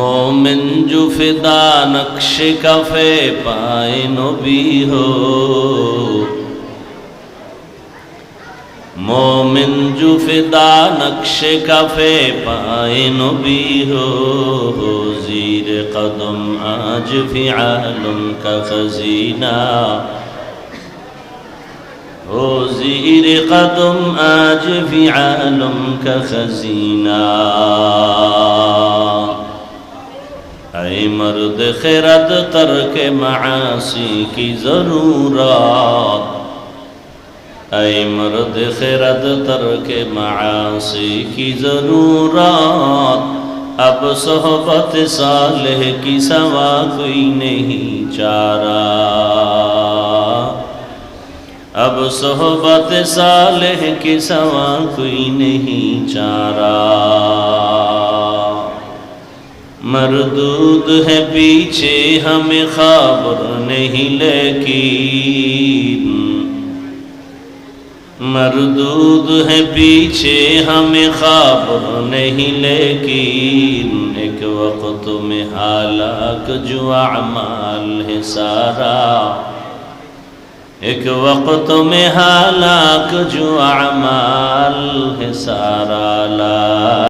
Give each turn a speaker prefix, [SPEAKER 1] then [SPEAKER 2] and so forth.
[SPEAKER 1] মোমেন জুফিদা নকশে coffee পায় নবী হো। মোমেন জুফিদা নকশে কফে পায় নবী হো। জির কদম আজ ফি আলম কা খজিনা। ہو زیر قدم آج بھی عالم اے مرد خیرت ترک معاصی کی ضرورات اے مرد خیرت ترک معاصی کی ضرورات اب صحبت صالح کی سوا کوئی نہیں چارہ اب صحبت صالح کی سوا کوئی نہیں چارہ مردود ہے پیچھے ہمیں خبر نہیں لیکن مردود ہے پیچھے ہمیں خبر نہیں لیکن ایک وقت میں حالاک جو اعمال ہے سارا ایک وقت میں حالاک جو اعمال ہے سارا لا